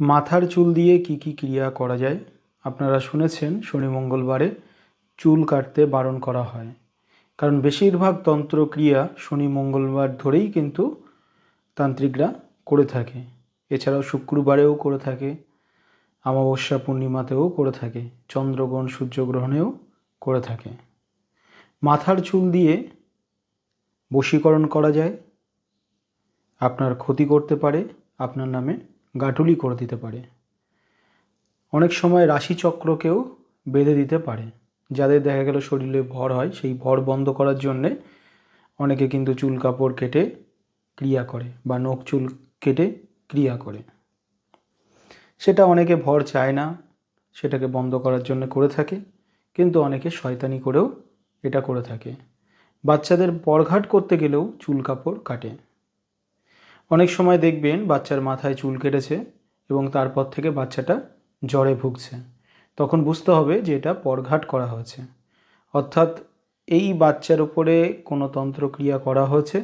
মাথার চুল দিয়ে কি কি ক্রিয়া করা যায়? আপনারা শুনেছেন শনি মঙ্গলবারে চুল কাটতে বারণ করা হয়। কারণ বেশিরভাগ তন্ত্রক্রিয়া শনি মঙ্গলবার ধরেই কিন্তু তান্ত্রিকরা করে থাকে। এছাড়াও শুক্রবারেও করে থাকে, অমাবস্যা পূর্ণিমাতেও করে থাকে, চন্দ্রগ্রহণ সূর্যগ্রহণেও করে থাকে। মাথার চুল দিয়ে বশীকরণ করা যায়। আপনার ক্ষতি করতে পারে, আপনার নামে গাঠুলি করে দিতে পারে। অনেক সময় রাশিচক্রকেও বেঁধে দিতে পারে। যাদের দেখা গেল শরীরে ভর হয়, সেই ভর বন্ধ করার জন্যে অনেকে কিন্তু চুল কাপড় কেটে ক্রিয়া করে বা নখ চুল কেটে ক্রিয়া করে। সেটা অনেকে ভর চায় না, সেটাকে বন্ধ করার জন্য করে থাকে, কিন্তু অনেকে শয়তানি করেও এটা করে থাকে। বাচ্চাদের পরঘাট করতে গেলেও চুল কাপড় কাটে। অনেক সময় দেখবেন বাচ্চার মাথায় চুল কেটেছে এবং তারপর থেকে বাচ্চাটা জ্বরে ভুগছে। তখন বুঝতে হবে যে এটা পরঘাট করা হয়েছে। অর্থাৎ এই বাচ্চার উপরে কোনো তন্ত্রক্রিয়া করা হয়েছে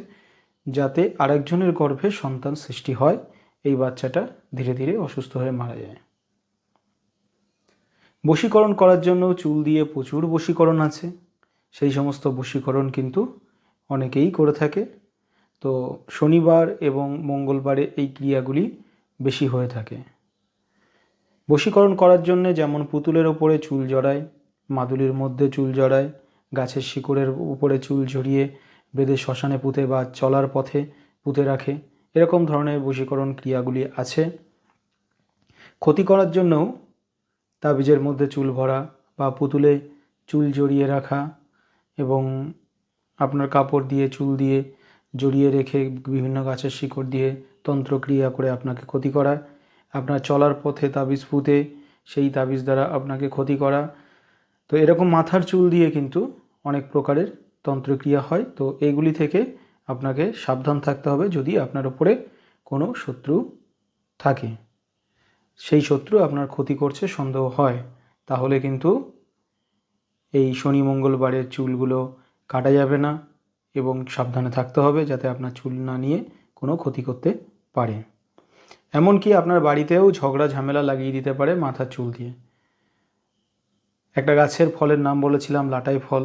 যাতে আরেকজনের গর্ভে সন্তান সৃষ্টি হয়, এই বাচ্চাটা ধীরে ধীরে অসুস্থ হয়ে মারা যায়। বশীকরণ করার জন্য চুল দিয়ে প্রচুর বশীকরণ আছে। সেই সমস্ত বশীকরণ কিন্তু অনেকেই করে থাকে। তো শনিবার এবং মঙ্গলবারে এই ক্রিয়াগুলি বেশি হয়ে থাকে। বশীকরণ করার জন্যে যেমন পুতুলের ওপরে চুল জড়ায়, মাদুলির মধ্যে চুল জড়ায়, গাছের শিকড়ের উপরে চুল জড়িয়ে বেঁধে শ্মশানে পুঁতে বা চলার পথে পুঁতে রাখে, এরকম ধরনের বশীকরণ ক্রিয়াগুলি আছে। ক্ষতি করার জন্যও তাবিজের মধ্যে চুল ভরা বা পুতুলে চুল জড়িয়ে রাখা এবং আপনার কাপড় দিয়ে, চুল দিয়ে জড়িয়ে রেখে বিভিন্ন গাছের শিকড় দিয়ে তন্ত্রক্রিয়া করে আপনাকে ক্ষতি করা আপনার চলার পথে তাবিজ পুঁতে সেই তাবিজ দ্বারা আপনাকে ক্ষতি করা। তো এরকম মাথার চুল দিয়ে কিন্তু অনেক প্রকারের তন্ত্রক্রিয়া হয়। তো এইগুলি থেকে আপনাকে সাবধান থাকতে হবে যদি আপনার ওপরে কোনো শত্রু থাকে। সেই শত্রু আপনার ক্ষতি করছে, সন্দেহ হয়। তাহলে কিন্তু এই শনি মঙ্গলবারের চুলগুলো কাটা যাবে না। এবং সাবধানে থাকতে হবে যাতে আপনার চুল না নিয়ে কোনো ক্ষতি করতে পারে। এমনকি আপনার বাড়িতেও ঝগড়া, ঝামেলা লাগিয়ে দিতে পারে মাথার চুল দিয়ে। একটা গাছের ফলের নাম বলেছিলাম, লাটাই ফল।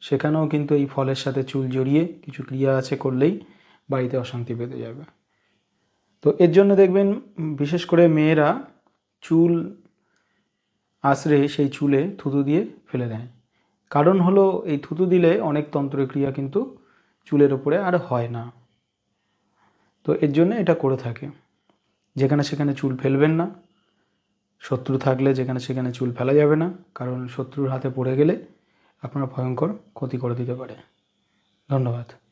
সেখানেও কিন্তু এই ফলের সাথে চুল জড়িয়ে কিছু ক্রিয়া আছে করলেই বাড়িতে অশান্তি পেতে যাবে। তো এর জন্য দেখবেন, বিশেষ করে মেয়েরা চুল আশ্রে সেই চুলে থুতু দিয়ে ফেলে দেয়। কারণ হলো এই থুতু দিলে অনেক তন্ত্রক্রিয়া কিন্তু চুলের ওপরে আর হয় না। তো এর জন্য এটা করে থাকে। যেখানে সেখানে চুল ফেলবেন না। শত্রু থাকলে যেখানে সেখানে চুল ফেলা যাবে না। কারণ শত্রুর হাতে পড়ে গেলে আপনারা ভয়ঙ্কর ক্ষতি করে দিতে পারে। ধন্যবাদ।